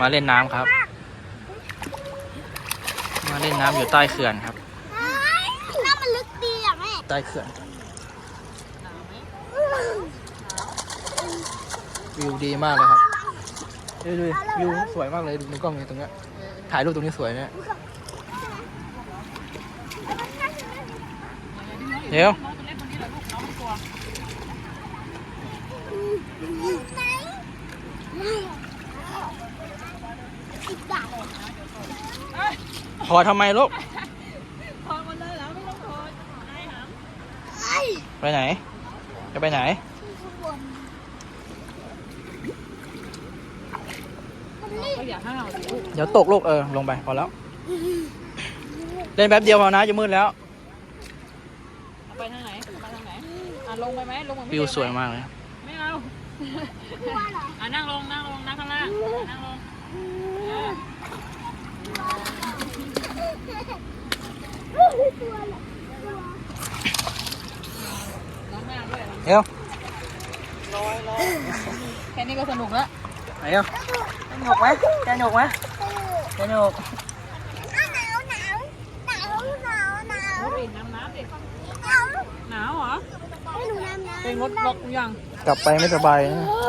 มาเล่นน้ำครับ มาเล่นน้ำอยู่ใต้เขื่อนครับ น้ำมันลึกดีอะแม่ใต้เขื่อนวิวดีมากเลยครับดูดูวิวสวยมากเลยดูในกล้องนี้ตรงเนี้ยถ่ายรูปตรงนี้สวยเนี่ยเดี๋ยว ไหน อีกอย่างขอทำไมลูกถอดหมดเลยเหรอไม่ต้องถอดไอ้หามไอ้ไปไหน จะไปไหนข้างบนมันนี่ก็อย่าห้าวสิลูกเดี๋ยวตกลูกเออลงไปพอแล้ว เล่นแป๊บเดียวพอนะจะมืดแล้วเอาไปทางไหนเอาไปทางไหนอะลงไปไหมลงไปวิวสวยมากเลยไม่เอาว่าเหรออะนั่งลงนั่งลงนั่งข้างล่างนั่งลง เออ ตัวเหรอ น้องหน้าด้วย เดี๋ยว แค่นี้ก็สนุกแล้ว ไหนเดี๋ยวจะหนกไหมจะหนกไหมจะหนก หนาวหนาวหนาวหนาวหนาว รถปิดน้ำน้ำดิ หนาว หนาวเหรอ ให้หนูน้ำน้ำ เป็นรถบล็อกยัง กลับไปไม่สบายนะ โอ้